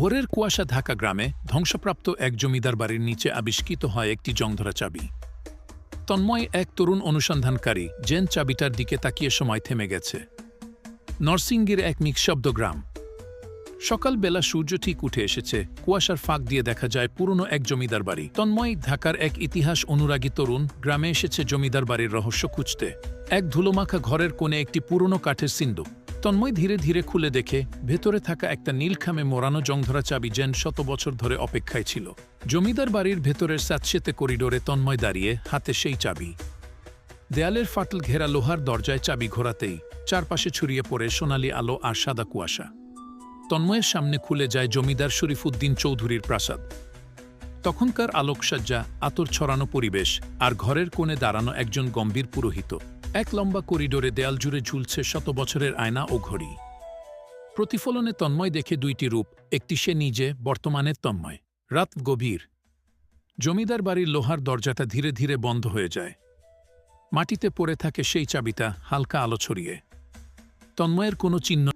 ভোরের কুয়াশা ঢাকা গ্রামে ধ্বংসপ্রাপ্ত এক জমিদার বাড়ির নিচে আবিষ্কৃত হয় একটি জংধরা চাবি। তন্ময় এক তরুণ অনুসন্ধানকারী জেন চাবিটার দিকে তাকিয়ে সময় থেমে গেছে। নরসিংগীর এক নিঃশব্দ গ্রাম। সকালবেলা সূর্য ঠিক উঠে এসেছে, কুয়াশার ফাঁক দিয়ে দেখা যায় পুরনো এক জমিদার বাড়ি। তন্ময় ঢাকার এক ইতিহাস অনুরাগী তরুণ গ্রামে এসেছে জমিদার বাড়ির রহস্য খুঁজতে। এক ধুলোমাখা ঘরের কোণে একটি পুরনো কাঠের সিন্দুক। তন্ময় ধীরে ধীরে খুলে দেখে ভেতরে থাকা একটা নীলখামে মোড়ানো জংধরা চাবি যেন শত বছর ধরে অপেক্ষায় ছিল। জমিদার বাড়ির ভেতরের স্যাঁতসেতে করিডোরে তন্ময় দাঁড়িয়ে হাতে সেই চাবি। দেয়ালের ফাটল ঘেরা লোহার দরজায় চাবি ঘোরাতেই চারপাশে ছড়িয়ে পড়ে সোনালি আলো আর সাদা কুয়াশা। তন্ময়ের সামনে খুলে যায় জমিদার শরীফ উদ্দিন চৌধুরীর প্রাসাদ। তখনকার আলোকসজ্জা, আতর ছড়ানো পরিবেশ আর ঘরের কোণে দাঁড়ানো একজন গম্ভীর পুরোহিত। এক লম্বা করিডোরে দেয়াল জুড়ে ঝুলছে শত বছরের আয়না ও ঘড়ি। প্রতিফলনে তন্ময় দেখে দুইটি রূপ, একটি সে নিজে, বর্তমানের তন্ময়। রাত গভীর। জমিদার বাড়ির লোহার দরজাটা ধীরে ধীরে বন্ধ হয়ে যায়। মাটিতে পড়ে থাকে সেই চাবিটা, হালকা আলো ছড়িয়ে। তন্ময়ের কোনো চিহ্ন